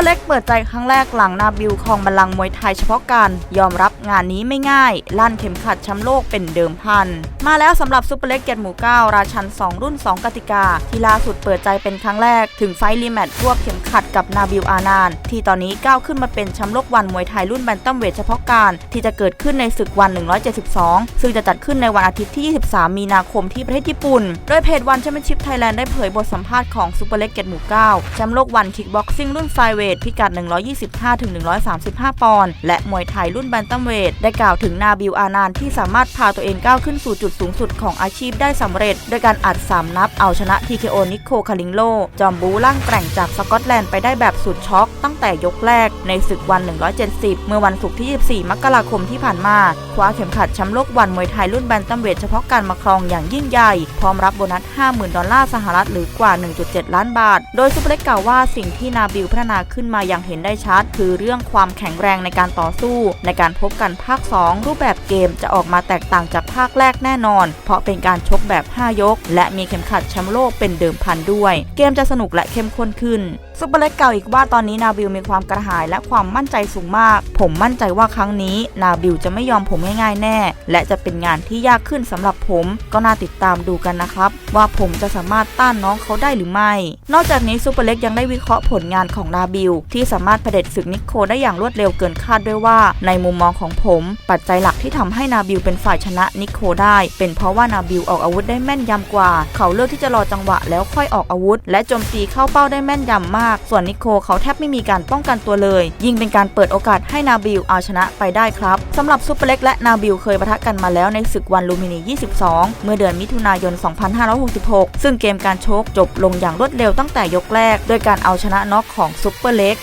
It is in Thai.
ปอร์เล็กเปิดใจครั้งแรกหลังนาบิวคองบัลลังก์มวยไทยเฉพาะการยอมรับงานนี้ไม่ง่าย ลั่นเข็มขัดแชมป์โลกเป็นเดิมพัน มาแล้วสำหรับซูเปอร์เล็กเกียรติหมู่9ราชัน 2 รุ่น 2 กติกา ที่ล่าสุดเปิดใจเป็นครั้งแรก ถึงไฟท์รีแมตช์รวบเข็มขัดกับนาบิวอานาน ที่ตอนนี้ก้าวขึ้นมาเป็นแชมป์โลกวันมวยไทยรุ่นแบนตัมเวทเฉพาะการ ที่จะเกิดขึ้นในศึกวัน 172 ซึ่งจะจัดขึ้นในวันอาทิตย์ที่ 23 มีนาคมที่ประเทศญี่ปุ่น โดยเพจวันแชมเปี้ยนชิพไทยแลนด์ได้เผยบทสัมภาษณ์ของซูเปอร์เล็กเกียรติหมู่9แชมป์โลกวันคิกบ็อกซิ่งรุ่นไฟเวทพิกัด 125-135 ปอนด์และมวยไทยรุ่นแบนตัมเวท ได้กล่าวถึงนาบิวอานานที่สามารถพาตัวเองก้าวขึ้นสู่จุดสูงสุดของอาชีพได้สำเร็จ โดยการอัด 3 นับเอาชนะ TKO นิโคคาลิงโล จอมบูร่างแกร่งจากสกอตแลนด์ไปได้แบบสุดช็อกตั้งแต่ยกแรกในศึกวัน 170 เมื่อวันศุกร์ที่ 24 มกราคมที่ผ่านมา คว้าเข็มขัดแชมป์โลกวันมวยไทยรุ่นแบนตัมเวทเฉพาะการมาครองอย่างยิ่งใหญ่ พร้อมรับโบนัส 50,000 ดอลลาร์สหรัฐหรือกว่า 1.7 ล้านบาท โดยซุปเปอร์เล็กกล่าวว่าสิ่งที่นาบิลพัฒนาขึ้นึ้นมาอย่างเห็นได้ชัด คือเรื่องความแข็งแรงในการต่อสู้ ในการพบกันภาค 2 รูปแบบเกมจะออกมาแตกต่างจากภาคแรกแน่นอน เพราะเป็นการชกแบบ 5 ยก และมีเข็มขัดแชมป์โลกเป็นเดิมพันด้วย เกมจะสนุกและเข้มข้นขึ้นซุปเปอร์เล็กกล่าวอีกว่าตอนนี้นาบิลมีความกระหายและความมั่นใจสูงมาก ผมมั่นใจว่าครั้งนี้นาบิลจะไม่ยอมผมง่ายๆแน่ และจะเป็นงานที่ยากขึ้นสำหรับผม ก็น่าติดตามดูกันนะครับ ว่าผมจะสามารถต้านน้องเขาได้หรือไม่ นอกจากนี้ซุปเปอร์เล็กยังได้วิเคราะห์ผลงานของนาบิลที่สามารถเผด็จศึกนิโคได้อย่างรวดเร็วเกินคาดด้วยว่า ในมุมมองของผม ปัจจัยหลักที่ทำให้นาบิลเป็นฝ่ายชนะนิโคได้ เป็นเพราะว่านาบิลออกอาวุธได้แม่นยำกว่า เขาเลือกที่จะรอจังหวะแล้วค่อยออกอาวุธ และโจมตีเข้าเป้าได้แม่นยำมาก ส่วนนิโคเขาแทบไม่มีการป้องกันตัวเลย ยิ่งเป็นการเปิดโอกาสให้นาบิลเอาชนะไปได้ครับสำหรับซุปเปอร์เล็กและนาบิลเคยปะทะกันมาแล้วในศึกวันลูมินี 22 เมื่อเดือนมิถุนายน 2566 ซึ่งเกมการชกจบลงอย่างรวดเร็วตั้งแต่ยกแรก โดยการเอาชนะน็อกของซุปเปอร์เล็ก